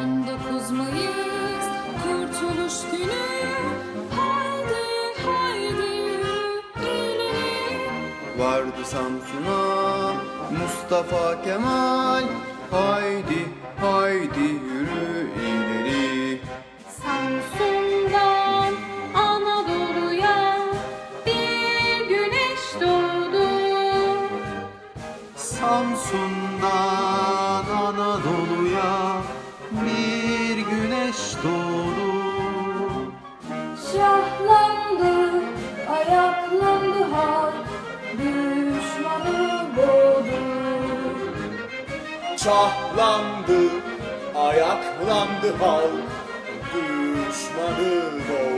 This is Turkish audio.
19 Mayıs Kurtuluş Günü. Haydi haydi ileri Vardı Samsun'a Mustafa Kemal. Haydi haydi yürü ileri. Samsun'dan Anadolu'ya bir güneş doğdu. Samsun'dan Şahlandı, ayaklandı halk, düşmanı. Başladı